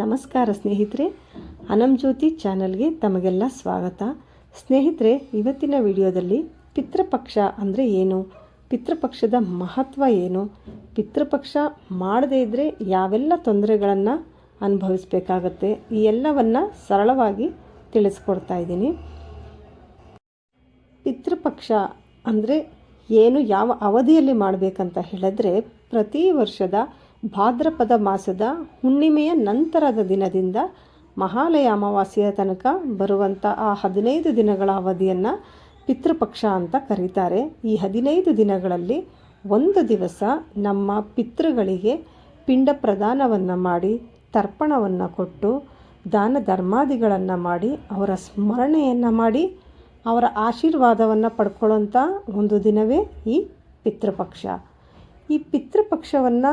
ನಮಸ್ಕಾರ ಸ್ನೇಹಿತರೆ ಅನಂಜ್ಯೋತಿ ಚಾನಲ್ಗೆ ತಮಗೆಲ್ಲ ಸ್ವಾಗತ. ಸ್ನೇಹಿತರೆ, ಇವತ್ತಿನ ವಿಡಿಯೋದಲ್ಲಿ ಪಿತೃಪಕ್ಷ ಅಂದರೆ ಏನು? ಪಿತೃಪಕ್ಷದ ಮಹತ್ವ ಏನು? ಪಿತೃಪಕ್ಷ ಮಾಡದೇ ಇದ್ದರೆ ಯಾವೆಲ್ಲ ತೊಂದರೆಗಳನ್ನು ಅನುಭವಿಸಬೇಕಾಗತ್ತೆ? ಈ ಎಲ್ಲವನ್ನು ಸರಳವಾಗಿ ತಿಳಿಸ್ಕೊಡ್ತಾ ಇದ್ದೀನಿ. ಪಿತೃಪಕ್ಷ ಅಂದರೆ ಏನು ಯಾವ ಅವಧಿಯಲ್ಲಿ ಮಾಡಬೇಕಂತ ಹೇಳಿದ್ರೆ ಪ್ರತಿ ವರ್ಷದ ಭಾದ್ರಪದ ಮಾಸದ ಹುಣ್ಣಿಮೆಯ ನಂತರದ ದಿನದಿಂದ ಮಹಾಲಯ ಅಮಾವಾಸ್ಯೆಯ ತನಕ ಬರುವಂಥ ಆ ಹದಿನೈದು ದಿನಗಳ ಅವಧಿಯನ್ನು ಪಿತೃಪಕ್ಷ ಅಂತ ಕರೀತಾರೆ. ಈ ಹದಿನೈದು ದಿನಗಳಲ್ಲಿ ಒಂದು ದಿವಸ ನಮ್ಮ ಪಿತೃಗಳಿಗೆ ಪಿಂಡ ಪ್ರದಾನವನ್ನು ಮಾಡಿ, ತರ್ಪಣವನ್ನು ಕೊಟ್ಟು, ದಾನ ಧರ್ಮಾದಿಗಳನ್ನು ಮಾಡಿ, ಅವರ ಸ್ಮರಣೆಯನ್ನು ಮಾಡಿ ಅವರ ಆಶೀರ್ವಾದವನ್ನು ಪಡ್ಕೊಳ್ಳೋಂಥ ಒಂದು ದಿನವೇ ಈ ಪಿತೃಪಕ್ಷ. ಈ ಪಿತೃಪಕ್ಷವನ್ನು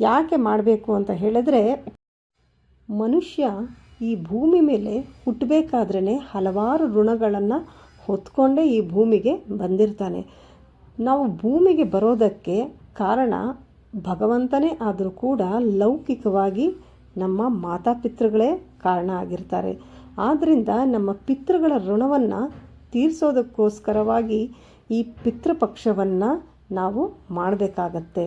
ಯಾಕೆ ಮಾಡಬೇಕು ಅಂತ ಹೇಳಿದ್ರೆ, ಮನುಷ್ಯ ಈ ಭೂಮಿ ಮೇಲೆ ಹುಟ್ಟಬೇಕಾದ್ರೇ ಹಲವಾರು ಋಣಗಳನ್ನು ಹೊತ್ಕೊಂಡೇ ಈ ಭೂಮಿಗೆ ಬಂದಿರ್ತಾನೆ. ನಾವು ಭೂಮಿಗೆ ಬರೋದಕ್ಕೆ ಕಾರಣ ಭಗವಂತನೇ ಆದರೂ ಕೂಡ ಲೌಕಿಕವಾಗಿ ನಮ್ಮ ಮಾತಾಪಿತೃಗಳೇ ಕಾರಣ ಆಗಿರ್ತಾರೆ. ಆದ್ದರಿಂದ ನಮ್ಮ ಪಿತೃಗಳ ಋಣವನ್ನು ತೀರಿಸೋದಕ್ಕೋಸ್ಕರವಾಗಿ ಈ ಪಿತೃಪಕ್ಷವನ್ನು ನಾವು ಮಾಡಬೇಕಾಗತ್ತೆ.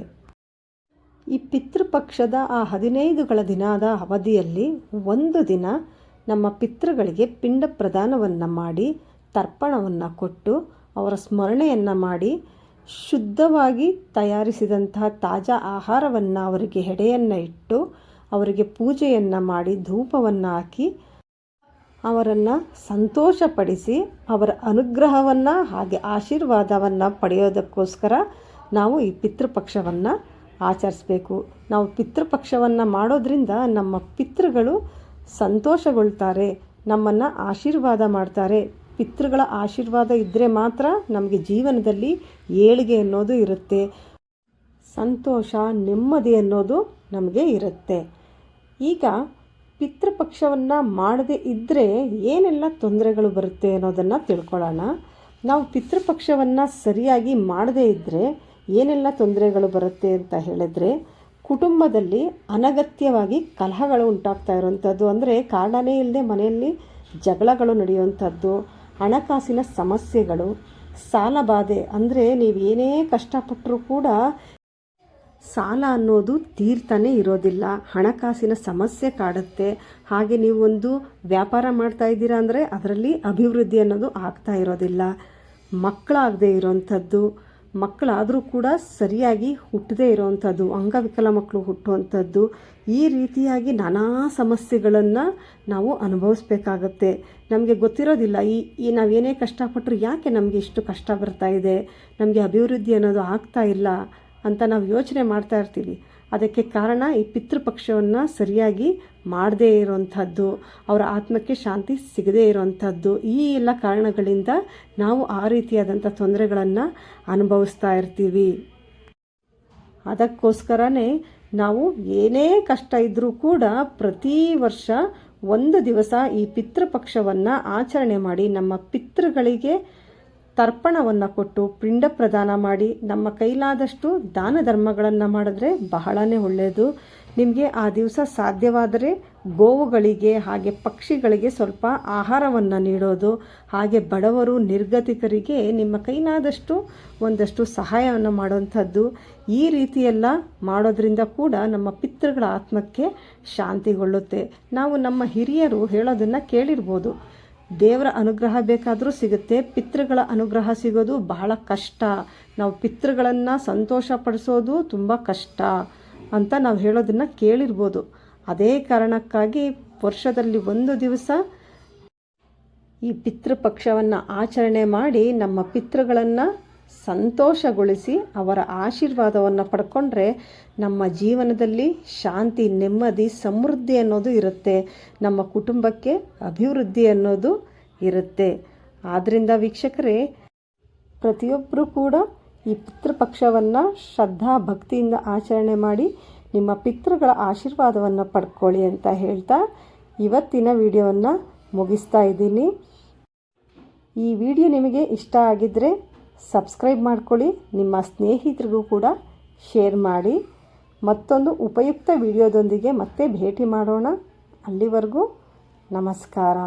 ಈ ಪಿತೃಪಕ್ಷದ ಆ ಹದಿನೈದುಗಳ ದಿನದ ಅವಧಿಯಲ್ಲಿ ಒಂದು ದಿನ ನಮ್ಮ ಪಿತೃಗಳಿಗೆ ಪಿಂಡ ಪ್ರದಾನವನ್ನು ಮಾಡಿ, ತರ್ಪಣವನ್ನು ಕೊಟ್ಟು, ಅವರ ಸ್ಮರಣೆಯನ್ನು ಮಾಡಿ, ಶುದ್ಧವಾಗಿ ತಯಾರಿಸಿದಂತಹ ತಾಜಾ ಆಹಾರವನ್ನು ಅವರಿಗೆ ಹೆಡೆಯನ್ನು ಇಟ್ಟು, ಅವರಿಗೆ ಪೂಜೆಯನ್ನು ಮಾಡಿ, ಧೂಪವನ್ನು ಹಾಕಿ ಅವರನ್ನು ಸಂತೋಷಪಡಿಸಿ ಅವರ ಅನುಗ್ರಹವನ್ನು ಹಾಗೆ ಆಶೀರ್ವಾದವನ್ನು ಪಡೆಯೋದಕ್ಕೋಸ್ಕರ ನಾವು ಈ ಪಿತೃಪಕ್ಷವನ್ನು ಆಚರಿಸ್ಬೇಕು. ನಾವು ಪಿತೃಪಕ್ಷವನ್ನು ಮಾಡೋದ್ರಿಂದ ನಮ್ಮ ಪಿತೃಗಳು ಸಂತೋಷಗೊಳ್ತಾರೆ, ನಮ್ಮನ್ನು ಆಶೀರ್ವಾದ ಮಾಡ್ತಾರೆ. ಪಿತೃಗಳ ಆಶೀರ್ವಾದ ಇದ್ದರೆ ಮಾತ್ರ ನಮಗೆ ಜೀವನದಲ್ಲಿ ಏಳಿಗೆ ಅನ್ನೋದು ಇರುತ್ತೆ. ಸಂತೋಷ, ನೆಮ್ಮದಿ ಅನ್ನೋದು ನಮಗೆ ಇರುತ್ತೆ. ಈಗ ಪಿತೃಪಕ್ಷವನ್ನು ಮಾಡದೇ ಇದ್ದರೆ ಏನೆಲ್ಲ ತೊಂದರೆಗಳು ಬರುತ್ತೆ ಅನ್ನೋದನ್ನು ತಿಳ್ಕೊಳ್ಳೋಣ. ನಾವು ಪಿತೃಪಕ್ಷವನ್ನು ಸರಿಯಾಗಿ ಮಾಡದೇ ಇದ್ದರೆ ಏನೆಲ್ಲ ತೊಂದರೆಗಳು ಬರುತ್ತೆ ಅಂತ ಹೇಳಿದರೆ, ಕುಟುಂಬದಲ್ಲಿ ಅನಗತ್ಯವಾಗಿ ಕಲಹಗಳು ಉಂಟಾಗ್ತಾ ಇರೋವಂಥದ್ದು. ಅಂದರೆ ಕಾರಣನೇ ಇಲ್ಲದೆ ಮನೆಯಲ್ಲಿ ಜಗಳಗಳು ನಡೆಯುವಂಥದ್ದು, ಹಣಕಾಸಿನ ಸಮಸ್ಯೆಗಳು ಸಾಲಬಾಧೆ ಅಂದರೆ ನೀವು ಏನೇ ಕಷ್ಟಪಟ್ಟರೂ ಕೂಡ ಸಾಲ ಅನ್ನೋದು ತೀರ್ತಾನೆ ಇರೋದಿಲ್ಲ. ಹಣಕಾಸಿನ ಸಮಸ್ಯೆ ಕಾಡುತ್ತೆ. ಹಾಗೆ ನೀವು ಒಂದು ವ್ಯಾಪಾರ ಮಾಡ್ತಾ ಇದ್ದೀರಾ ಅಂದರೆ ಅದರಲ್ಲಿ ಅಭಿವೃದ್ಧಿ ಅನ್ನೋದು ಆಗ್ತಾ ಇರೋದಿಲ್ಲ. ಮಕ್ಕಳಾಗದೇ ಇರೋವಂಥದ್ದು ಮಕ್ಕಳಾದರೂ ಕೂಡ ಸರಿಯಾಗಿ ಹುಟ್ಟದೇ ಇರೋವಂಥದ್ದು ಅಂಗವಿಕಲ ಮಕ್ಕಳು ಹುಟ್ಟುವಂಥದ್ದು ಈ ರೀತಿಯಾಗಿ ನಾನಾ ಸಮಸ್ಯೆಗಳನ್ನು ನಾವು ಅನುಭವಿಸ್ಬೇಕಾಗತ್ತೆ. ನಮಗೆ ಗೊತ್ತಿರೋದಿಲ್ಲ. ಈ ಈ ನಾವೇನೇ ಕಷ್ಟಪಟ್ಟರು ಯಾಕೆ ನಮಗೆ ಇಷ್ಟು ಕಷ್ಟ ಬರ್ತಾ ಇದೆ? ನಮಗೆ ಅಭಿವೃದ್ಧಿ ಅನ್ನೋದು ಆಗ್ತಾ ಇಲ್ಲ. ಅಂತ ನಾವು ಯೋಚನೆ ಮಾಡ್ತಾ ಇರ್ತೀವಿ. ಅದಕ್ಕೆ ಕಾರಣ ಈ ಪಿತೃಪಕ್ಷವನ್ನು ಸರಿಯಾಗಿ ಮಾಡದೇ ಇರೋವಂಥದ್ದು, ಅವರ ಆತ್ಮಕ್ಕೆ ಶಾಂತಿ ಸಿಗದೇ ಇರೋವಂಥದ್ದು, ಈ ಎಲ್ಲ ಕಾರಣಗಳಿಂದ ನಾವು ಆ ರೀತಿಯಾದಂಥ ತೊಂದರೆಗಳನ್ನು ಅನುಭವಿಸ್ತಾ ಇರ್ತೀವಿ. ಅದಕ್ಕೋಸ್ಕರನೇ ನಾವು ಏನೇ ಕಷ್ಟ ಇದ್ದರೂ ಕೂಡ ಪ್ರತಿ ವರ್ಷ ಒಂದು ದಿವಸ ಈ ಪಿತೃಪಕ್ಷವನ್ನು ಆಚರಣೆ ಮಾಡಿ ನಮ್ಮ ಪಿತೃಗಳಿಗೆ ತರ್ಪಣವನ್ನು ಕೊಟ್ಟು ಪಿಂಡ ಪ್ರದಾನ ಮಾಡಿ ನಮ್ಮ ಕೈಲಾದಷ್ಟು ದಾನ ಧರ್ಮಗಳನ್ನು ಮಾಡಿದ್ರೆ ಬಹಳನೇ ಒಳ್ಳೆಯದು ನಿಮಗೆ ಆ ದಿವಸ ಸಾಧ್ಯವಾದರೆ ಗೋವುಗಳಿಗೆ ಹಾಗೆ ಪಕ್ಷಿಗಳಿಗೆ ಸ್ವಲ್ಪ ಆಹಾರವನ್ನು ನೀಡೋದು. ಹಾಗೆ ಬಡವರು, ನಿರ್ಗತಿಕರಿಗೆ ನಿಮ್ಮ ಕೈಲಾದಷ್ಟು ಒಂದಷ್ಟು ಸಹಾಯವನ್ನು ಮಾಡುವಂಥದ್ದು. ಈ ರೀತಿಯೆಲ್ಲ ಮಾಡೋದ್ರಿಂದ ಕೂಡ ನಮ್ಮ ಪಿತೃಗಳ ಆತ್ಮಕ್ಕೆ ಶಾಂತಿಗೊಳ್ಳುತ್ತೆ. ನಾವು ನಮ್ಮ ಹಿರಿಯರು ಹೇಳೋದನ್ನು ಕೇಳಿರ್ಬೋದು. ದೇವರ ಅನುಗ್ರಹ ಬೇಕಾದರೂ ಸಿಗುತ್ತೆ. ಪಿತೃಗಳ ಅನುಗ್ರಹ ಸಿಗೋದು ಬಹಳ ಕಷ್ಟ. ನಾವು ಪಿತೃಗಳನ್ನು ಸಂತೋಷ ಪಡಿಸೋದು ತುಂಬ ಕಷ್ಟ ಅಂತ ನಾವು ಹೇಳೋದನ್ನು ಕೇಳಿರ್ಬೋದು. ಅದೇ ಕಾರಣಕ್ಕಾಗಿ ವರ್ಷದಲ್ಲಿ ಒಂದು ದಿವಸ ಈ ಪಿತೃಪಕ್ಷವನ್ನು ಆಚರಣೆ ಮಾಡಿ ನಮ್ಮ ಪಿತೃಗಳನ್ನು ಸಂತೋಷಗೊಳಿಸಿ ಅವರ ಆಶೀರ್ವಾದವನ್ನು ಪಡ್ಕೊಂಡ್ರೆ ನಮ್ಮ ಜೀವನದಲ್ಲಿ ಶಾಂತಿ, ನೆಮ್ಮದಿ, ಸಮೃದ್ಧಿ ಅನ್ನೋದು ಇರುತ್ತೆ. ನಮ್ಮ ಕುಟುಂಬಕ್ಕೆ ಅಭಿವೃದ್ಧಿ ಅನ್ನೋದು ಇರುತ್ತೆ. ಆದ್ದರಿಂದ ವೀಕ್ಷಕರೇ ಪ್ರತಿಯೊಬ್ಬರೂ ಕೂಡ ಈ ಪಿತೃಪಕ್ಷವನ್ನು ಶ್ರದ್ಧಾ ಭಕ್ತಿಯಿಂದ ಆಚರಣೆ ಮಾಡಿ ನಿಮ್ಮ ಪಿತೃಗಳ ಆಶೀರ್ವಾದವನ್ನು ಪಡ್ಕೊಳ್ಳಿ ಅಂತ ಹೇಳ್ತಾ ಇವತ್ತಿನ ವಿಡಿಯೋವನ್ನು ಮುಗಿಸ್ತಾ ಇದ್ದೀನಿ. ಈ ವಿಡಿಯೋ ನಿಮಗೆ ಇಷ್ಟ ಆಗಿದ್ದರೆ ಸಬ್ಸ್ಕ್ರೈಬ್ ಮಾಡ್ಕೊಳ್ಳಿ, ನಿಮ್ಮ ಸ್ನೇಹಿತರಿಗೂ ಕೂಡ ಶೇರ್ ಮಾಡಿ. ಮತ್ತೊಂದು ಉಪಯುಕ್ತ ವಿಡಿಯೋದೊಂದಿಗೆ ಮತ್ತೆ ಭೇಟಿ ಮಾಡೋಣ. ಅಲ್ಲಿವರೆಗೂ ನಮಸ್ಕಾರ.